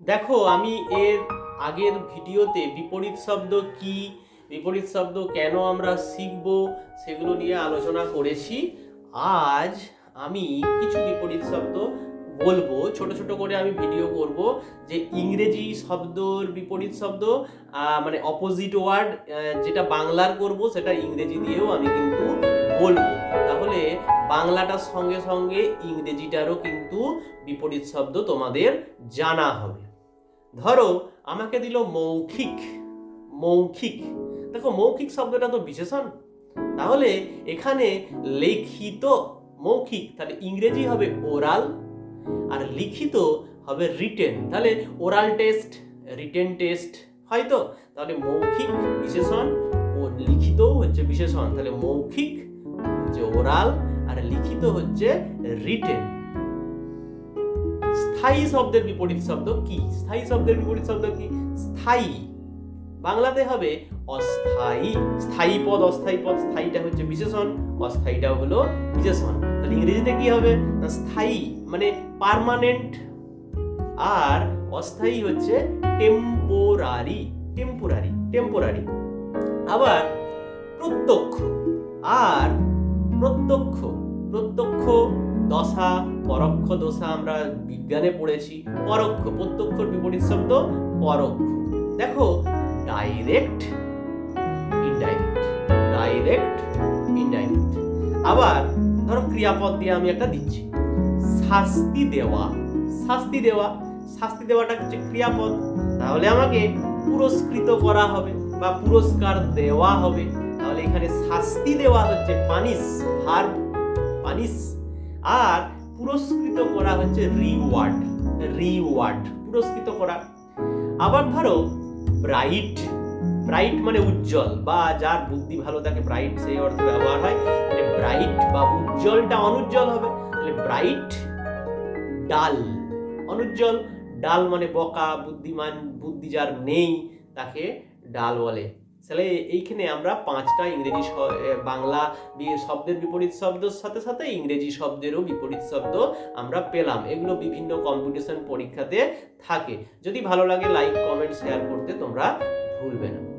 দেখো, আমি এর আগের ভিডিওতে বিপরীত শব্দ কি, বিপরীত শব্দ কেন আমরা শিখব, সেগুলো নিয়ে আলোচনা করেছি। আজ আমি কিছু বিপরীত শব্দ বলব, ছোট ছোট করে আমি ভিডিও করব, যে ইংরেজি শব্দর বিপরীত শব্দ মানে অপোজিট ওয়ার্ড যেটা বাংলার করব, সেটা ইংরেজি দিয়েও আমি কিন্তু বলব। তাহলে বাংলাটার সঙ্গে সঙ্গে ইংরেজিটারও কিন্তু বিপরীত শব্দ তোমাদের জানা হবে। ধরো, আমাকে দিল মৌখিক মৌখিক। দেখো, মৌখিক শব্দটা তো বিশেষণ। তাহলে এখানে লিখিত মৌখিক, তাহলে ইংরেজি হবে ওরাল আর লিখিত হবে রিটেন তাহলে ওরাল টেস্ট রিটেন টেস্ট হয়তো? তাহলে মৌখিক বিশেষণ ও লিখিতও হচ্ছে বিশেষণ। তাহলে মৌখিক হচ্ছে ওরাল আর লিখিত হচ্ছে রিটেন স্থায়ী শব্দের বিপরীত শব্দ কি? স্থায়ী শব্দের বিপরীত শব্দ কি? স্থায়ী। বাংলাতে হবে অস্থায়ী। স্থায়ী পদ, অস্থায়ী পদ, স্থায়ীটা হচ্ছে বিশেষণ অস্থায়ীটা হলো বিশেষণ। তাহলে ইংরেজিতে কি হবে? স্থায়ী মানে পার্মানেন্ট আর অস্থায়ী হচ্ছে টেম্পোরারি টেম্পোরারি টেম্পোরারি আবার প্রত্যক্ষ, আর প্রত্যক্ষ প্রত্যক্ষ দশা, পরোক্ষ দশা আমরা বিজ্ঞানে পড়েছি। পরোক্ষ, প্রত্যক্ষর বিপরীত শব্দ পরোক্ষ। দেখো ডাইরেক্ট ইনডাইরেক্ট ডাইরেক্ট ইনডাইরেক্ট আবার ধরো ক্রিয়াপদ দিয়ে আমি একটা দিচ্ছি। শাস্তি দেওয়া। শাস্তি দেওয়া। শাস্তি দেওয়াটা হচ্ছে ক্রিয়াপদ। তাহলে আমাকে পুরস্কৃত করা হবে বা পুরস্কার দেওয়া হবে। তাহলে এখানে শাস্তি দেওয়া হচ্ছে পানিশ ভার্ব পানিশ আর পুরস্কৃত করা হচ্ছে রিওয়ার্ড রিওয়ার্ড পুরস্কৃত করা। আবার ধরো ব্রাইট ব্রাইট মানে উজ্জ্বল, বা যার বুদ্ধি ভালো থাকে ব্রাইট সেই অর্থে ব্যবহার হয়। তাহলে ব্রাইট বা উজ্জ্বলটা অনুজ্জ্বল হবে। তাহলে ব্রাইট ডাল অনুজ্জ্বল ডাল মানে বকা, বুদ্ধিমান, বুদ্ধি যার নেই, তাকে ডাল বলে। তাহলে এইখানে আমরা পাঁচটা ইংরেজি বাংলা শব্দের বিপরীত শব্দের সাথে সাথে ইংরেজি শব্দেরও বিপরীত শব্দ আমরা পেলাম। এগুলো বিভিন্ন কম্পিটিশন পরীক্ষাতে থাকে। যদি ভালো লাগে লাইক কমেন্ট শেয়ার করতে তোমরা ভুলবে না।